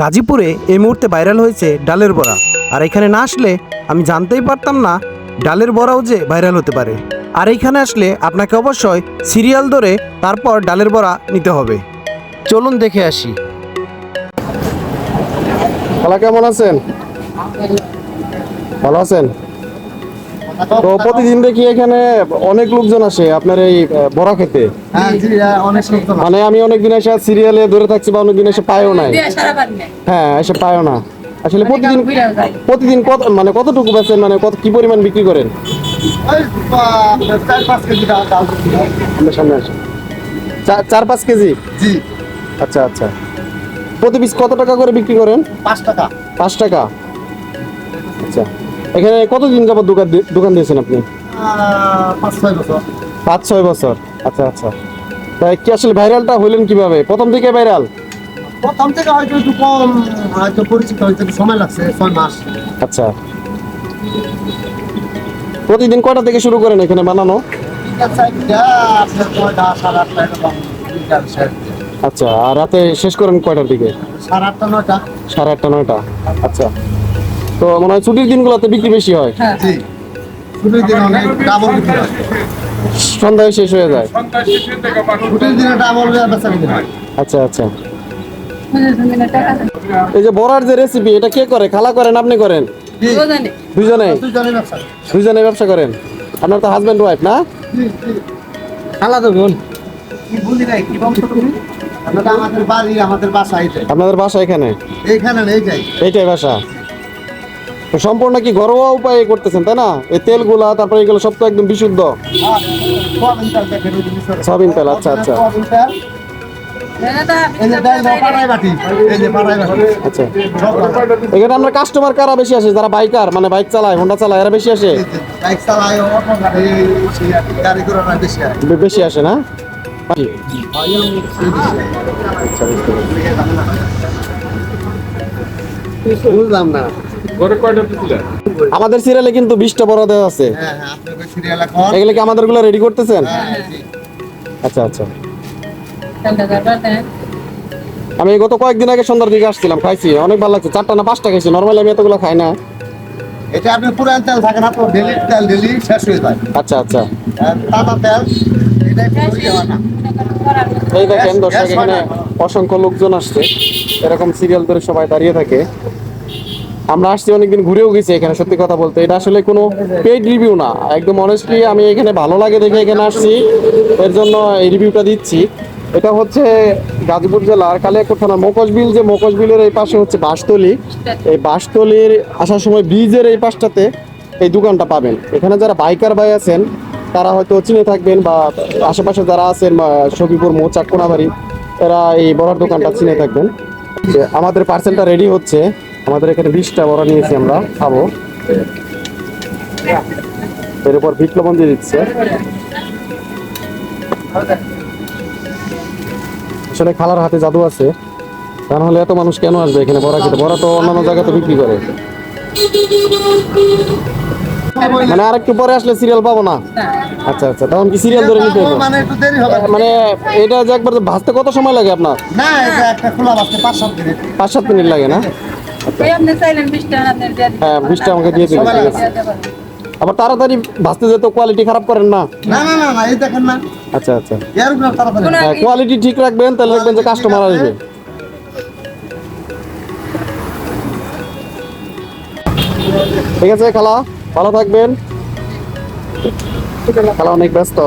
গাজীপুরে এই মুহূর্তে ভাইরাল হয়েছে ডালের বড়া। আর এখানে না আসলে আমি জানতেই পারতাম না ডালের বড়াও যে ভাইরাল হতে পারে। আর এইখানে আসলে আপনাকে অবশ্যই সিরিয়াল ধরে তারপর ডালের বড়া নিতে হবে। চলুন দেখে আসি। কেমন আছেন? ভালো আছেন? তো প্রতিদিন দেখি এখানে অনেক লোকজন আসে আপনার এই বড়া খেতে। হ্যাঁ হ্যাঁ, মানে আমি অনেকদিন এসে সিরিয়ালে ধরে থাকছি বা অনেকদিন এসে পাইও নাই। হ্যাঁ এসে পাইও না। আসলে প্রতিদিন প্রতিদিন কত মানে কতটুকু বেচেন মানে কত কি পরিমাণ বিক্রি করেন? সামনে আসেন। চার- চার পাঁচ কেজি? জি। আচ্ছা আচ্ছা। প্রতি পিস কত টাকা করে বিক্রি করেন? পাঁচ টাকা। পাঁচ টাকা। আচ্ছা। এখানে কতদিন যাবত দোকান দোকান দিয়েছেন আপনি? পাঁচ ছয় বছর। আচ্ছা আচ্ছা। তাই কি আসলে ভাইরালটা হইলেন কীভাবে? প্রথম থেকে ভাইরাল? প্রথম থেকে হয়তো একটু কম হয়তো পরিচিত হয়তো সময় লাগছে ছয় মাস। আচ্ছা। প্রতিদিন কয়টা থেকে শুরু করেন এখানে বানানো? শেষ। আচ্ছা আর রাতে শেষ করেন কয়টার দিকে? সাড়ে আটটা নয়টা। সাড়ে আটটা নয়টা। আচ্ছা। তো মনে হয় ছুটির দিনগুলোতে বিক্রি বেশি হয়। ছুটির দিন অনেক ডাবল বিক্রি হয়। সন্ধ্যায় শেষ হয়ে যায়। ছুটির দিনে ডাবল বেচা বিক্রি হয়। আচ্ছা আচ্ছা। এই যে বড়ার যে রেসিপি এটা কে করে? খালা করেন আপনি করেন? দুজনে। দুজনে? ব্যবসা করেন? আপনার তো হাজব্যান্ড ওয়াইফ না? জি জি। খালা তো বোন। আপনাদের বাসা এখানে? এইখানে এইটাই বাসা? সম্পূর্ণ কি ঘরোয়া উপায়ে করতেছেন তাই না? এই তেলগুলা তারপরে এগুলো সব তো একদম বিশুদ্ধ? সোয়াবিন তেল আচ্ছা, আচ্ছা। আচ্ছা। এখানে আমরা কাস্টমার কারা বেশি আসে? যারা বাইকার মানে বাইক চালায় হোন্ডা চালায় এরা বেশি আসে? বেশি আসে না? বুঝলাম না। আমাদের সিরিয়ালে কিন্তু বিশটা বড় দেওয়া আছে। হ্যাঁ হ্যাঁ এগুলো কি আমাদেরগুলো রেডি করতেছেন? হ্যাঁ আচ্ছা আচ্ছা। আমি গত কয়েকদিন আগে সন্ধ্যার দিকে আসছিলাম খাইছি। অনেক ভালো লাগছে। চারটা না পাঁচটা খাইছি। নর্মালি আমি এতগুলো খাই না। এটা আপনি পুরান তেল থাকে না ডেলি তেল ডেলি শেষ হয়ে যায়। আচ্ছা আচ্ছা। তাজা তেল এটা না। এই দেখেন দর্শক এখানে অসংখ্য লোকজন আসছে। এরকম সিরিয়াল ধরে সবাই দাঁড়িয়ে থাকে। আমরা আসছি অনেকদিন ঘুরেও গেছি এখানে, সত্যি কথা বলতে। এটা আসলে কোনো পেইড রিভিউ না। একদম অনেস্টলি আমি এখানে ভালো লাগে দেখে এখানে আসছি। এর জন্য এই রিভিউটা দিচ্ছি। এটা হচ্ছে গাজীপুর জেলার কালিয়াকোট থানার মোকশবিল যে মোকশবিলের এই পাশে হচ্ছে বাঁশতলি। এই বাঁশতলির আসার সময় ব্রিজের এই পাশটাতে এই দোকানটা পাবেন। এখানে যারা বাইকার ভাই আছেন, তারা হয়তো চিনে থাকবেন বা আশেপাশে যারা আছেন বা সখীপুর, মৌচাক, কোনাবাড়ি, এরা এই বড়ার দোকানটা চিনে থাকবেন। আমাদের পার্সেলটা রেডি হচ্ছে। আমাদের এখানে বিশটা বড়া নিয়েছি আমরা খাব। এর উপর বিট লবণ দিয়ে দিচ্ছে। আসলে খালার হাতে জাদু আছে। তা নাহলে এত মানুষ কেন আসবে এখানে বড়া খেতে? বড়া তো অন্যান্য জায়গাতে বিক্রি করে। মানে আর একটু পরে আসলে সিরিয়াল পাবো না? আচ্ছা আচ্ছা। তখন কি সিরিয়াল ধরে নিতে হবে? মানে একটু দেরি হবে। মানে এটা যে একবার ভাজতে কত সময় লাগে আপনার? না এটা একটা খোলা বাসতে পাঁচ সাত মিনিট। পাঁচ সাত মিনিট লাগে না? আপনি চাইলেন বিশটা আপনার দিয়ে হ্যাঁ বিশটা আমাকে দিয়ে দিবেন আবার তাড়াতাড়ি ভাজতে যেত কোয়ালিটি খারাপ করেন না। না না না না এই দেখেন না। আচ্ছা আচ্ছা। এর উপর তাড়াতাড়ি। হ্যাঁ কোয়ালিটি ঠিক রাখবেন তাহলে দেখবেন যে কাস্টমার আসবে। ঠিক আছে খালা ভালো থাকবেন। খালা অনেক ব্যস্ত।